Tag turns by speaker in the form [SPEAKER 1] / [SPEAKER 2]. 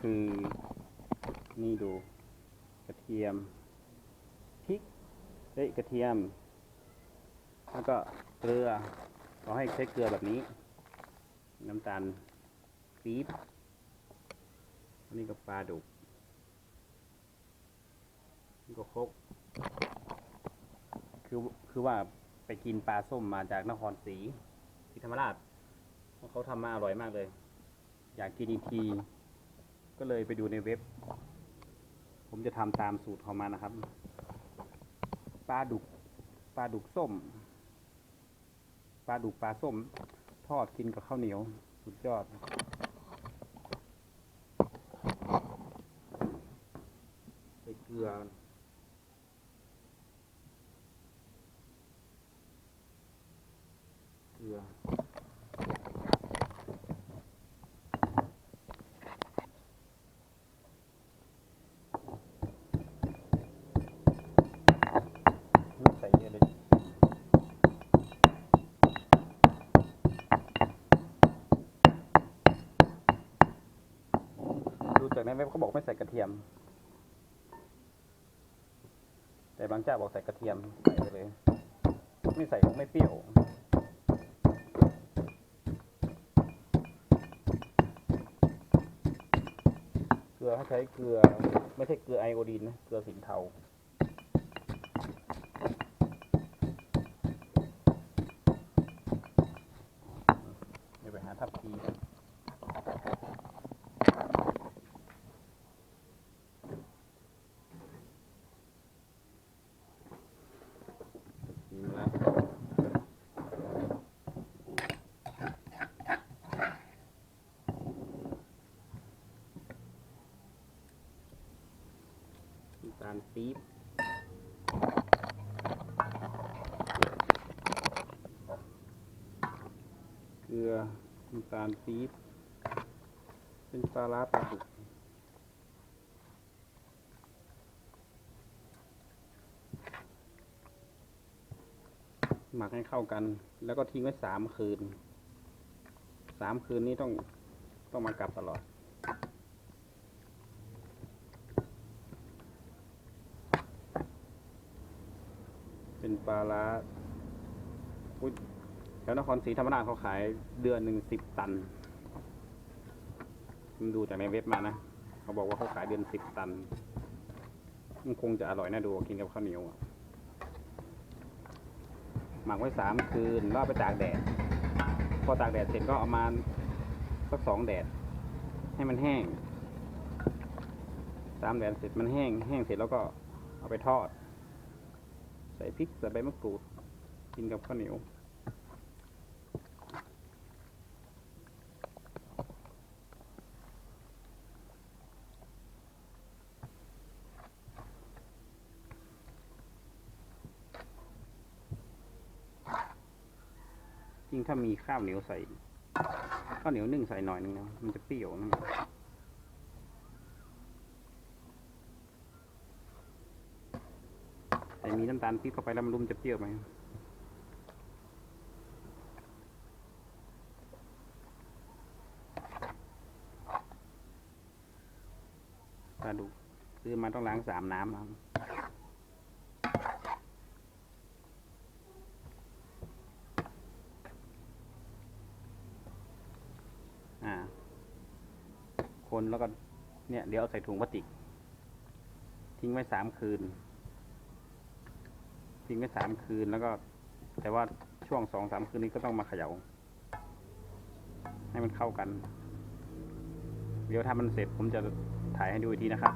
[SPEAKER 1] คือนี่ดู กระเทียมพริกเอ้ยกระเทียม แล้วก็เกลือเราให้ใช้เกลือแบบนี้ น้ำตาลปี๊บอันนี้ก็ปลาดุกนี่ก็ครกคือคือว่าไปกินปลาส้มมาจากนครศรีศรีธรรมราชเขาทำมาอร่อยมากเลย อยากกินอีกที ก็เลยไปดูในเว็บ ผมจะทำตามสูตรของมันนะครับ ปลาดุก ปลาดุกส้ม ปลาดุกปลาส้ม ทอดกินกับข้าวเหนียว สุดยอด ใส่เกลือเกลือ ไม่เขาบอกไม่ใส่กระเทียม แต่บางเจ้าบอกใส่กระเทียมใส่ไปเลย ไม่ใส่ก็ไม่เปรี้ยวเกลือถ้าใช้เกลือไม่ใช่เกลือไอโอดีนนะเกลือสินเทา ตาลปี๊บเกลือน้ำตาลปี๊บเป็นปลาร้าปลาดุกหมักให้เข้ากัน แล้วก็ทิ้งไว้สามคืน สามคืนนี้ต้องต้องมากลับตลอด เป็นปลาร้าอุ๊ยแถวนครศรีธรรมราชเขาขายเดือนหนึ่งสิบตันผมดูจากในเว็บมานะ เขาบอกว่าเขาขายเดือนสิบตัน มันคงจะอร่อยน่าดูกินกับข้าวเหนียวหมักไว้สามคืนแล้วเอไปตากแดด พอตากแดดเสร็จก็เอามาสักสองแดด ให้มันแห้งสามแดดเสร็จมันแห้ง แห้งเสร็จแล้วก็เอาไปทอด ใส่พริกใส่ใบมะกรูด กินกับข้าวเหนียวจริงถ้ามีข้าวเหนียวใส่ข้าวเหนียวนึ่งใส่หน่อยนึงนะมันจะเปรี้ยวนะ แต่มีน้ำตาลปี๊บเข้าไปแล้วมันรุมจะเปรี้ยวไหมปลาดุกซื้อมาต้องล้างสามน้ำครับอ่าคนแล้วก็เนี่ยเดี๋ยวใส่ถุงพลาสติก ทิ้งไว้สามคืน ทิ้งไว้สามคืนแล้วก็ แต่ว่าช่วงสองสามคืนนี้ก็ต้องมาเขยา่าให้มันเข้ากัน เดี๋ยวถ้ามันเสร็จผมจะถ่ายให้ดูอีกทีนะครับ